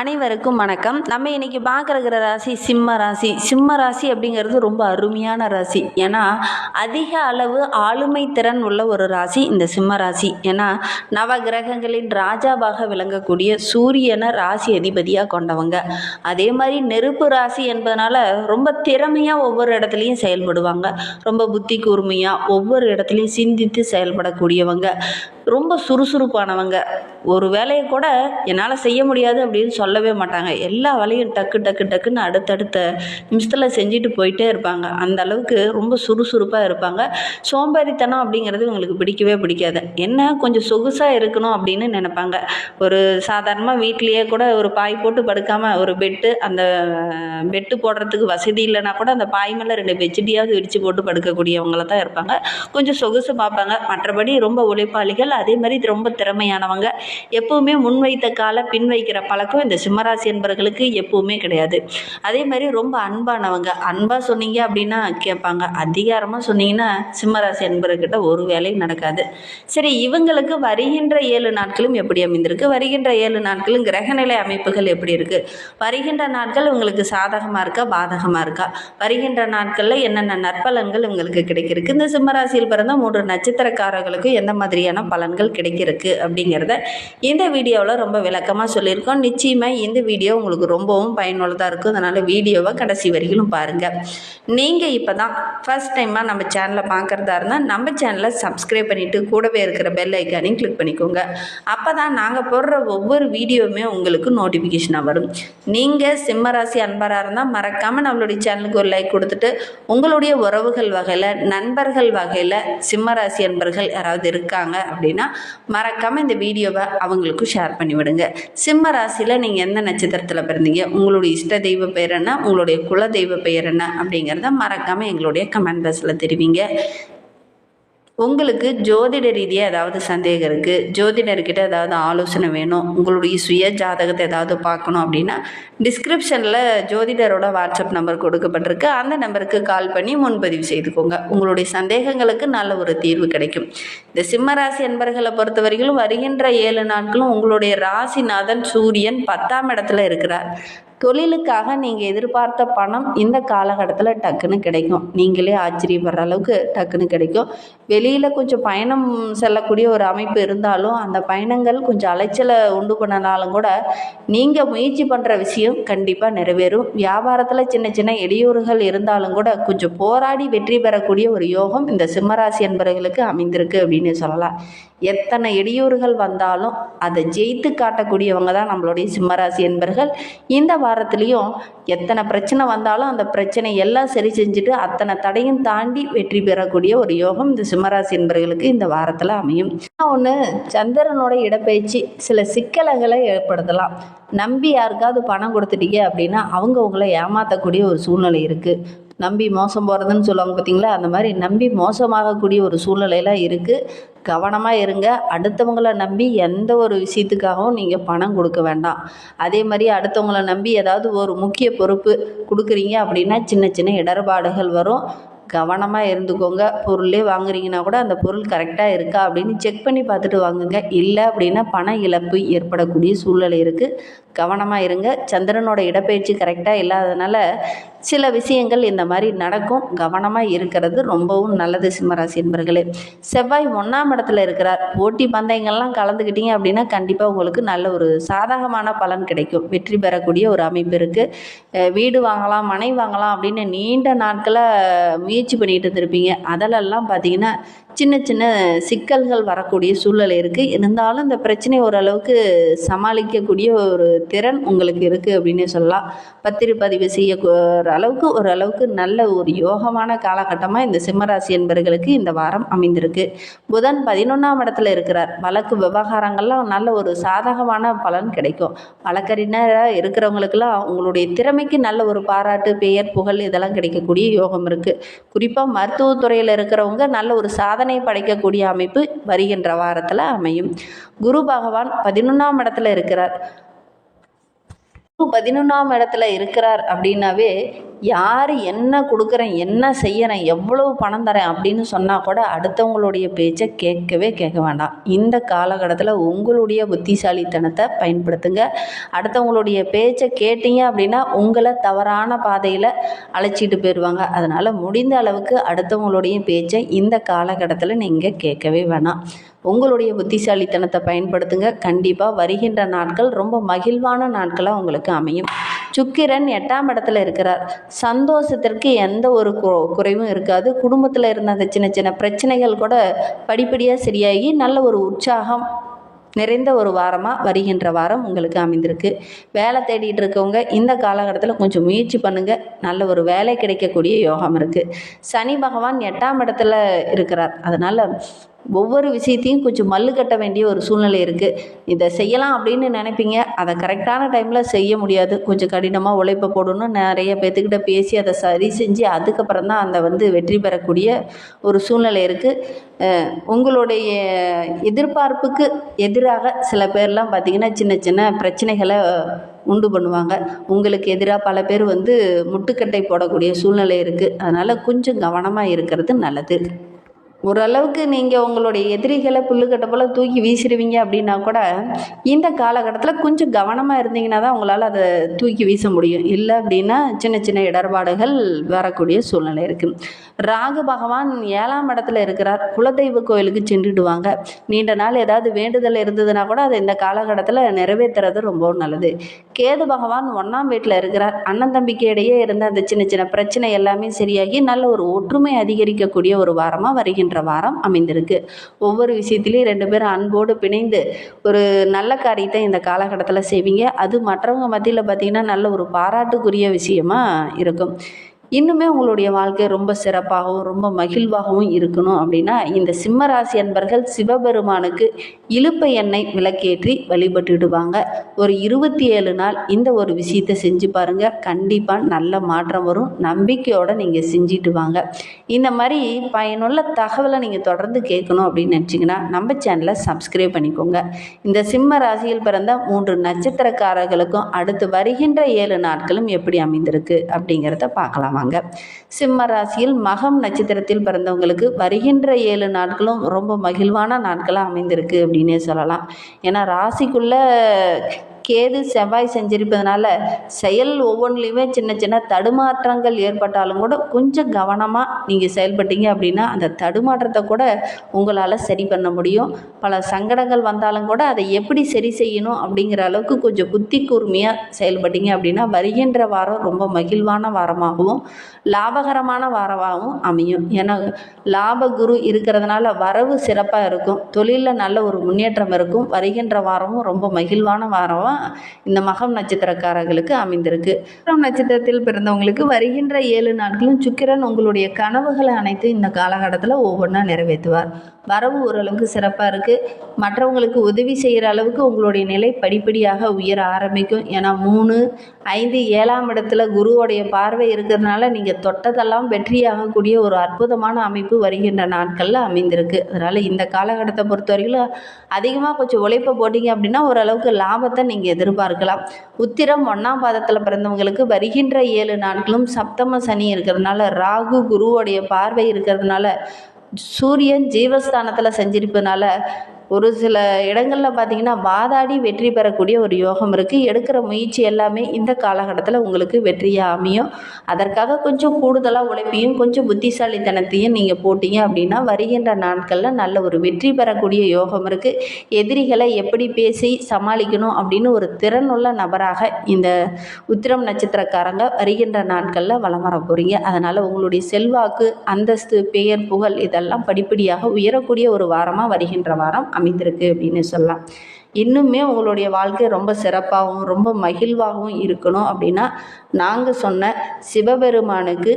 அனைவருக்கும் வணக்கம். நம்ம இன்னைக்கு பார்க்குற ராசி சிம்ம ராசி. சிம்ம ராசி அப்படிங்கிறது ரொம்ப அருமையான ராசி. ஏன்னா அதிக அளவு ஆளுமை திறன் உள்ள ஒரு ராசி இந்த சிம்ம ராசி. ஏன்னா நவ கிரகங்களின் ராஜாவாக விளங்கக்கூடிய சூரியனை ராசி அதிபதியாக கொண்டவங்க. அதே மாதிரி நெருப்பு ராசி என்பதனால ரொம்ப திறமையாக ஒவ்வொரு இடத்துலையும் செயல்படுவாங்க. ரொம்ப புத்தி கூர்மையாக ஒவ்வொரு இடத்துலையும் சிந்தித்து செயல்படக்கூடியவங்க. ரொம்ப சுறுசுறுப்பானவங்க. ஒரு வேலையை கூட என்னால் செய்ய முடியாது அப்படின்னு சொல்லவே மாட்டாங்க. எல்லா வேலையும் டக்கு டக்கு டக்குன்னு அடுத்தடுத்த நிமிஷத்தில் செஞ்சுட்டு போயிட்டே இருப்பாங்க. அந்த அளவுக்கு ரொம்ப சுறுசுறுப்பாக இருப்பாங்க. சோம்பேறித்தனம் அப்படிங்கிறது இவங்களுக்கு பிடிக்கவே பிடிக்காது. என்ன? கொஞ்சம் சொகுசாக இருக்கணும் அப்படின்னு நினைப்பாங்க. ஒரு சாதாரணமாக வீட்லேயே கூட ஒரு பாய் போட்டு படுக்காமல் ஒரு பெட்டு அந்த பெட்டு போடுறதுக்கு வசதி இல்லைன்னா கூட அந்த பாய் மேலே ரெண்டு பெட்ஷீட்டையாவது விரித்து போட்டு படுக்கக்கூடியவங்கள தான் இருப்பாங்க. கொஞ்சம் சொகுசு பார்ப்பாங்க. மற்றபடி ரொம்ப உழைப்பாளிகள் அதே மாதிரி இது ரொம்ப திறமையானவங்க. எப்பவுமே முன்வைத்த கால பின் வைக்கிற பழக்கம் இந்த சிம்மராசி என்பவர்களுக்கு எப்பவுமே கிடையாது. அதே மாதிரி ரொம்ப அன்பானவங்க. அன்பாக சொன்னீங்க அப்படின்னா கேட்பாங்க. அதிகாரமாக சொன்னீங்கன்னா சிம்மராசி என்பவர்கிட்ட ஒரு வேலையும் நடக்காது. சரி இவங்களுக்கு வருகின்ற ஏழு நாட்களும் எப்படி அமைந்திருக்கு? வருகின்ற ஏழு நாட்களும் கிரகநிலை அமைப்புகள் எப்படி இருக்கு? வருகின்ற நாட்கள் உங்களுக்கு சாதகமாக இருக்கா? பாதகமாக இருக்கா? வருகின்ற நாட்களில் என்னென்ன நற்பலன்கள் உங்களுக்கு கிடைக்கிறதுக்கு இந்த சிம்மராசியில் பிறந்த மூன்று நட்சத்திரக்காரர்களுக்கும் எந்த மாதிரியான பலன்கள் கிடைக்கிறதுக்கு அப்படிங்கிறத இந்த வீடியோவில் ரொம்ப விளக்கமாக சொல்லியிருக்கோம். நிச்சயமாக இந்த வீடியோ உங்களுக்கு ரொம்பவும் பயனுள்ளதாக இருக்கும். அதனால் வீடியோவை கடைசி வரைக்கும் பாருங்கள் நீங்கள் இப்போ தான் ஃபஸ்ட் டைமாக நம்ம சேனலை பார்க்குறதா இருந்தால் நம்ம சேனலை சப்ஸ்கிரைப் பண்ணிவிட்டு கூடவே இருக்கிற பெல் ஐக்கானையும் கிளிக் பண்ணிக்கோங்க. அப்போ தான் நாங்கள் போடுற ஒவ்வொரு வீடியோவுமே உங்களுக்கு நோட்டிஃபிகேஷனாக வரும். நீங்கள் சிம்மராசி அன்பராக இருந்தால் மறக்காமல் நம்மளுடைய சேனலுக்கு ஒரு லைக் கொடுத்துட்டு உங்களுடைய உறவுகள் வகையில் நண்பர்கள் வகையில் சிம்மராசி அன்பர்கள் யாராவது இருக்காங்க அப்படின்னு மறக்காமல் இந்த வீடியோவை அவங்களுக்கும் ஷேர் பண்ணிவிடுங்க சிம்ம ராசியில் நீங்கள் எந்த நட்சத்திரத்தில் பிறந்தீங்க? உங்களுடைய இஷ்ட தெய்வ பெயர் என்ன? உங்களுடைய குல தெய்வ பெயர் என்ன? அப்படிங்கிறத மறக்காமல் எங்களுடைய கமெண்ட் பாக்ஸில் தெரிவிங்க. உங்களுக்கு ஜோதிட ரீதியாக ஏதாவது சந்தேகம் இருக்குது ஜோதிடர்கிட்ட ஏதாவது ஆலோசனை வேணும்? உங்களுடைய சுய ஜாதகத்தை ஏதாவது பார்க்கணும் அப்படின்னா டிஸ்கிரிப்ஷனில் ஜோதிடரோட வாட்ஸ்அப் நம்பர் கொடுக்கப்பட்டிருக்கு. அந்த நம்பருக்கு கால் பண்ணி முன்பதிவு செய்துக்கோங்க. உங்களுடைய சந்தேகங்களுக்கு நல்ல ஒரு தீர்வு கிடைக்கும். இந்த சிம்ம ராசி பொறுத்தவரையிலும் வருகின்ற ஏழு நாட்களும் உங்களுடைய ராசிநாதன் சூரியன் பத்தாம் இடத்துல இருக்கிறார். தொழிலுக்காக நீங்கள் எதிர்பார்த்த பணம் இந்த காலகட்டத்தில் டக்குன்னு கிடைக்கும். நீங்களே ஆச்சரியப்படுற அளவுக்கு டக்குன்னு கிடைக்கும். வெளியில் கொஞ்சம் பயணம் செல்லக்கூடிய ஒரு அமைப்பு இருந்தாலும் அந்த பயணங்கள் கொஞ்சம் அலைச்சலை உண்டு பண்ணனாலும் கூட நீங்கள் முயற்சி பண்ணுற விஷயம் கண்டிப்பாக நிறைவேறும். வியாபாரத்தில் சின்ன சின்ன இடையூறுகள் இருந்தாலும் கூட கொஞ்சம் போராடி வெற்றி பெறக்கூடிய ஒரு யோகம் இந்த சிம்மராசி என்பவர்களுக்கு அமைந்திருக்கு அப்படின்னு சொல்லலாம். எத்தனை இடையூறுகள் வந்தாலும் அதை ஜெயித்து காட்டக்கூடியவங்க தான் நம்மளுடைய சிம்மராசி என்பர்கள். இந்த வாரத்துலேயும் எத்தனை பிரச்சனை வந்தாலும் அந்த பிரச்சனை எல்லாம் சரி செஞ்சுட்டு அத்தனை தடையும் தாண்டி வெற்றி பெறக்கூடிய ஒரு யோகம் இந்த சிம்மராசி என்பர்களுக்கு இந்த வாரத்தில் அமையும். ஒன்று சந்திரனோட இடப்பெயர்ச்சி சில சிக்கல்களை ஏற்படுத்தலாம். நம்பி யாருக்காவது பணம் கொடுத்துட்டீங்க அப்படின்னா அவங்க உங்களை ஏமாற்றக்கூடிய ஒரு சூழ்நிலை இருக்குது நம்பி மோசம் போகிறதுன்னு சொல்லுவாங்க பார்த்தீங்களா அந்த மாதிரி நம்பி மோசமாகக்கூடிய ஒரு சூழ்நிலையெல்லாம் இருக்குது கவனமாக இருங்க. அடுத்தவங்களை நம்பி எந்த ஒரு விஷயத்துக்காகவும் நீங்கள் பணம் கொடுக்க வேண்டாம். அதே மாதிரி அடுத்தவங்களை நம்பி ஏதாவது ஒரு முக்கிய பொறுப்பு கொடுக்குறீங்க அப்படின்னா சின்ன சின்ன இடர்பாடுகள் வரும். கவனமாக இருந்துக்கோங்க. பொருளே வாங்குறீங்கன்னா கூட அந்த பொருள் கரெக்டாக இருக்கா அப்படின்னு செக் பண்ணி பார்த்துட்டு வாங்குங்க. இல்லை அப்படின்னா பண இழப்பு ஏற்படக்கூடிய சூழ்நிலை இருக்குது கவனமாக இருங்க. சந்திரனோட இடப்பெயர்ச்சி கரெக்டாக இல்லாததுனால சில விஷயங்கள் இந்த மாதிரி நடக்கும். கவனமாக இருக்கிறது ரொம்பவும் நல்லது சிம்மராசி என்பர்களே. செவ்வாய் ஒன்றாம் இடத்துல இருக்கிறார். போட்டி பந்தயங்கள்லாம் கலந்துக்கிட்டீங்க அப்படின்னா கண்டிப்பாக உங்களுக்கு நல்ல ஒரு சாதகமான பலன் கிடைக்கும். வெற்றி பெறக்கூடிய ஒரு அமைப்பு இருக்குது வீடு வாங்கலாம் மனை வாங்கலாம் அப்படின்னு நீண்ட நாட்களாக முயற்சி பண்ணிட்டு இருந்திருப்பீங்க. அதிலெல்லாம் பார்த்தீங்கன்னா சின்ன சின்ன சிக்கல்கள் வரக்கூடிய சூழ்நிலை இருக்குது இருந்தாலும் இந்த பிரச்சனை ஓரளவுக்கு சமாளிக்கக்கூடிய ஒரு திறன் உங்களுக்கு இருக்குது அப்படின்னே சொல்லலாம். பத்திரப்பதிவு செய்ய அளவுக்கு ஓரளவுக்கு நல்ல ஒரு யோகமான காலகட்டமாக இந்த சிம்மராசி என்பவர்களுக்கு இந்த வாரம் அமைந்திருக்கு. புதன் பதினொன்றாம் இடத்துல இருக்கிறார். வழக்கு விவகாரங்கள்லாம் நல்ல ஒரு சாதகமான பலன் கிடைக்கும். வழக்கறிஞராக இருக்கிறவங்களுக்கெல்லாம் உங்களுடைய திறமைக்கு நல்ல ஒரு பாராட்டு பெயர் புகழ் இதெல்லாம் கிடைக்கக்கூடிய யோகம் இருக்குது குறிப்பாக மருத்துவத்துறையில் இருக்கிறவங்க நல்ல ஒரு சாதனை படைக்கக்கூடிய அமைப்பு வருகின்ற வாரத்தில் அமையும். குரு பகவான் பதினொன்றாம் இடத்துல இருக்கிறார். குரு பதினொன்றாம் இடத்துல இருக்கிறார் அப்படின்னாவே யார் என்ன கொடுக்குறேன் என்ன செய்யறேன் எவ்வளவு பணம் தரேன் அப்படின்னு சொன்னால் கூட அடுத்தவங்களுடைய பேச்சை கேட்கவே கேட்க வேண்டாம். இந்த காலகட்டத்தில் உங்களுடைய புத்திசாலித்தனத்தை பயன்படுத்துங்க. அடுத்தவங்களுடைய பேச்சை கேட்டீங்க அப்படின்னா உங்களை தவறான பாதையில் அழைச்சிட்டு போயிடுவாங்க அதனால் முடிந்த அளவுக்கு அடுத்தவங்களுடைய பேச்சை இந்த காலகட்டத்தில் நீங்கள் கேட்கவே வேணாம். உங்களுடைய புத்திசாலித்தனத்தை பயன்படுத்துங்க. கண்டிப்பாக வருகின்ற நாட்கள் ரொம்ப மகிழ்வான நாட்களாக உங்களுக்கு அமையும். சுக்கிரன் எட்டாம் இடத்துல இருக்கிறார். சந்தோஷத்திற்கு எந்த ஒரு கு- குறைவும் இருக்காது. குடும்பத்தில் இருந்த அந்த சின்ன சின்ன பிரச்சனைகள் கூட படிப்படியாக சரியாகி நல்ல ஒரு உற்சாகம் நிறைந்த ஒரு வாரமாக வருகின்ற வாரம் உங்களுக்கு அமைந்திருக்கு. வேலை தேடிட்டு இருக்கவங்க இந்த காலகட்டத்தில் கொஞ்சம் முயற்சி பண்ணுங்கள் நல்ல ஒரு வேலை கிடைக்கக்கூடிய யோகம் இருக்குது சனி பகவான் எட்டாம் இடத்துல இருக்கிறார். அதனால் ஒவ்வொரு விஷயத்தையும் கொஞ்சம் மல்லு கட்ட வேண்டிய ஒரு சூழ்நிலை இருக்குது இதை செய்யலாம் அப்படின்னு நினைப்பீங்க. அதை கரெக்டான டைமில் செய்ய முடியாது. கொஞ்சம் கடினமாக உழைப்பை போடணும் நிறைய பேர்த்துக்கிட்ட பேசி அதை சரி செஞ்சு அதுக்கப்புறம் தான் அந்த வந்து வெற்றி பெறக்கூடிய ஒரு சூழ்நிலை இருக்குது உங்களுடைய எதிர்பார்ப்புக்கு எதிராக சில பேர்லாம் பார்த்திங்கன்னா சின்ன சின்ன பிரச்சனைகளை உண்டு பண்ணுவாங்க. உங்களுக்கு எதிராக பல பேர் வந்து முட்டுக்கட்டை போடக்கூடிய சூழ்நிலை இருக்குது அதனால் கொஞ்சம் கவனமாக இருக்கிறது நல்லது. ஓரளவுக்கு நீங்கள் உங்களுடைய எதிரிகளை புல்லுக்கட்டை போல் தூக்கி வீசிடுவீங்க அப்படின்னா கூட இந்த காலகட்டத்தில் கொஞ்சம் கவனமாக இருந்தீங்கன்னா தான் உங்களால் அதை தூக்கி வீச முடியும். இல்லை அப்படின்னா சின்ன சின்ன இடர்பாடுகள் வரக்கூடிய சூழ்நிலை இருக்குது ராகு பகவான் ஏழாம் இடத்துல இருக்கிறார். குலதெய்வ கோயிலுக்கு சென்றுடுவாங்க. நீண்ட நாள் ஏதாவது வேண்டுதல் இருந்ததுன்னா கூட அதை இந்த காலகட்டத்தில் நிறைவேற்றுறது ரொம்ப நல்லது. கேது பகவான் ஒன்றாம் வீட்டில் இருக்கிறார். அண்ணன் தம்பிக்கு இடையே இருந்த அந்த சின்ன சின்ன பிரச்சனை எல்லாமே சரியாகி நல்ல ஒரு ஒற்றுமை அதிகரிக்கக்கூடிய ஒரு வாரமாக வருகின்ற வாரம் அமைந்திருக்கு. ஒவ்வொரு விஷயத்திலையும் ரெண்டு பேரும் அன்போடு பிணைந்து ஒரு நல்ல காரியத்தை இந்த காலகட்டத்தில் செய்வீங்க. அது மற்றவங்க மத்தியில் பார்த்திங்கன்னா நல்ல ஒரு பாராட்டுக்குரிய விஷயமா இருக்கும். இன்னுமே உங்களுடைய வாழ்க்கை ரொம்ப சிறப்பாகவும் ரொம்ப மகிழ்வாகவும் இருக்கணும் அப்படின்னா இந்த சிம்ம ராசி அன்பர்கள் சிவபெருமானுக்கு இழுப்பு எண்ணெய் விளக்கேற்றி வழிபட்டுடுவாங்க. ஒரு இருபத்தி ஏழு நாள் இந்த ஒரு விஷயத்தை செஞ்சு பாருங்க. கண்டிப்பாக நல்ல மாற்றம் வரும். நம்பிக்கையோடு நீங்கள் செஞ்சுட்டு வாங்க இந்த மாதிரி பயனுள்ள தகவலை நீங்கள் தொடர்ந்து கேட்கணும் அப்படின்னு நினச்சிங்கன்னா நம்ம சேனலை சப்ஸ்கிரைப் பண்ணிக்கோங்க. இந்த சிம்ம ராசியில் பிறந்த மூன்று நட்சத்திரக்காரர்களுக்கும் அடுத்து வருகின்ற ஏழு நாட்களும் எப்படி அமைந்திருக்கு அப்படிங்கிறத பார்க்கலாமா? வாங்க சிம்ம ராசியில் மகம் நட்சத்திரத்தில் பிறந்தவங்களுக்கு வருகின்ற ஏழு நாட்களும் ரொம்ப மகிழ்வான நாட்களாக அமைந்திருக்கு அப்படின்னே சொல்லலாம். ஏன்னா ராசிக்குள்ள கேது செவ்வாய் செஞ்சிருப்பதனால செயல் ஒவ்வொன்றிலையுமே சின்ன சின்ன தடுமாற்றங்கள் ஏற்பட்டாலும் கூட கொஞ்சம் கவனமாக நீங்கள் செயல்பட்டீங்க அப்படின்னா அந்த தடுமாற்றத்தை கூட உங்களால் சரி பண்ண முடியும். பல சங்கடங்கள் வந்தாலும் கூட அதை எப்படி சரி செய்யணும் அப்படிங்கிற அளவுக்கு கொஞ்சம் புத்தி கூர்மையாக செயல்பட்டீங்க அப்படின்னா வருகின்ற வாரம் ரொம்ப மகிழ்வான வாரமாகவும் லாபகரமான வாரமாகவும் அமையும். ஏன்னா லாப குரு இருக்கிறதுனால வரவு சிறப்பாக இருக்கும். தொழிலில் நல்ல ஒரு முன்னேற்றம் இருக்கும். வருகின்ற வாரமும் ரொம்ப மகிழ்வான வாரமாக இந்த மகம் நட்சத்திரக்காரர்களுக்கு அமைந்திருக்கு. மகம் நட்சத்திரத்தில் பிறந்தவங்களுக்கு வருகின்ற ஏழு நாட்களும் சுக்கிரன் உங்களுடைய கனவுகளை அனைத்து இந்த காலகட்டத்தில் ஒவ்வொன்றா நிறைவேற்றுவார். வரவு ஓரளவுக்கு சிறப்பாக இருக்குது மற்றவங்களுக்கு உதவி செய்கிற அளவுக்கு உங்களுடைய நிலை படிப்படியாக உயர ஆரம்பிக்கும். ஏன்னா மூணு ஐந்து ஏழாம் இடத்துல குருவோடைய பார்வை இருக்கிறதுனால நீங்கள் தொட்டதெல்லாம் வெற்றியாகக்கூடிய ஒரு அற்புதமான அமைப்பு வருகின்ற நாட்களில் அமைந்திருக்கு. அதனால் இந்த காலகட்டத்தை பொறுத்தவரையிலும் அதிகமாக கொஞ்சம் உழைப்பை போட்டிங்க அப்படின்னா ஓரளவுக்கு லாபத்தை நீங்கள் எதிர்பார்க்கலாம். உத்திரம் ஒன்றாம் பாதத்தில் பிறந்தவங்களுக்கு வருகின்ற ஏழு நாட்களும் சப்தம சனி இருக்கிறதுனால ராகு குருவோடைய பார்வை இருக்கிறதுனால சூரியன் ஜீவஸ்தானத்தில் செஞ்சிருப்பதுனால ஒரு சில இடங்களில் பார்த்தீங்கன்னா வாதாடி வெற்றி பெறக்கூடிய ஒரு யோகம் இருக்குது எடுக்கிற முயற்சி எல்லாமே இந்த காலகட்டத்தில் உங்களுக்கு வெற்றியாக அமையும். அதற்காக கொஞ்சம் கூடுதலாக உழைப்பையும் கொஞ்சம் புத்திசாலித்தனத்தையும் நீங்கள் போட்டீங்க அப்படின்னா வருகின்ற நாட்களில் நல்ல ஒரு வெற்றி பெறக்கூடிய யோகம் இருக்குது எதிரிகளை எப்படி பேசி சமாளிக்கணும் அப்படின்னு ஒரு திறனுள்ள நபராக இந்த உத்திரம் நட்சத்திரக்காரங்க வருகின்ற நாட்களில் வலம் வர போகிறீங்க அதனால் உங்களுடைய செல்வாக்கு அந்தஸ்து பெயர் புகழ் இதெல்லாம் படிப்படியாக உயரக்கூடிய ஒரு வாரமாக வருகின்ற வாரம் அமைந்திருக்கு அப்படின்னு சொல்லலாம். இன்னுமே உங்களுடைய வாழ்க்கை ரொம்ப சிறப்பாகவும் ரொம்ப மகிழ்வாகவும் இருக்கணும் அப்படின்னா நாங்கள் சொன்ன சிவபெருமானுக்கு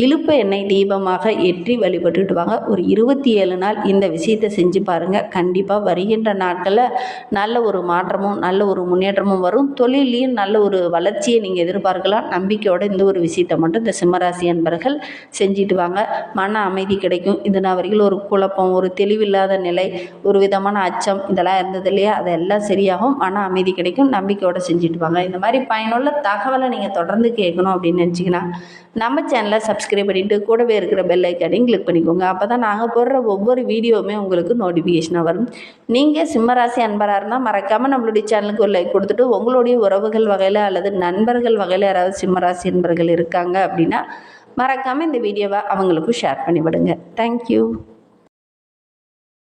இழுப்ப எண்ணெய் தீபமாக ஏற்றி வழிபட்டுட்டு வாங்க ஒரு இருபத்தி ஏழு நாள் இந்த விஷயத்தை செஞ்சு பாருங்கள் கண்டிப்பாக வருகின்ற நாட்களில் நல்ல ஒரு மாற்றமும் நல்ல ஒரு முன்னேற்றமும் வரும். தொழிலையும் நல்ல ஒரு வளர்ச்சியை நீங்கள் எதிர்பார்க்கலாம். நம்பிக்கையோட இந்த ஒரு விஷயத்தை மட்டும் இந்த சிம்மராசி அன்பர்கள் செஞ்சுட்டு வாங்க. மன அமைதி கிடைக்கும். இது நான் வரைக்கும் ஒரு குழப்பம் ஒரு தெளிவில்லாத நிலை ஒரு விதமான அச்சம் இதெல்லாம் இருந்தது இல்லையா? அதெல்லாம் சரியாகும். மன அமைதி கிடைக்கும். நம்பிக்கையோடு செஞ்சுட்டு வாங்க. இந்த மாதிரி பயனுள்ள தகவலை நீங்கள் தொடர்ந்து கேட்கணும் அப்படின்னு நினச்சிங்கன்னா நம்ம சேனலை சப்ஸ்கிரைப் பண்ணிவிட்டு கூடவே இருக்கிற பெல் ஐக்கானையும் கிளிக் பண்ணிக்கோங்க. அப்போ தான் நாங்கள் போடுற ஒவ்வொரு வீடியோவுமே உங்களுக்கு நோட்டிஃபிகேஷனாக வரும். நீங்கள் சிம்மராசி அன்பராக இருந்தால் மறக்காமல் நம்மளுடைய சேனலுக்கு ஒரு லைக் கொடுத்துட்டு உங்களுடைய உறவுகள் வகையில் அல்லது நண்பர்கள் வகையில் யாராவது சிம்மராசி அன்பர்கள் இருக்காங்க அப்படின்னா மறக்காமல் இந்த வீடியோவை அவங்களுக்கும் ஷேர் பண்ணிவிடுங்க. தேங்க்யூ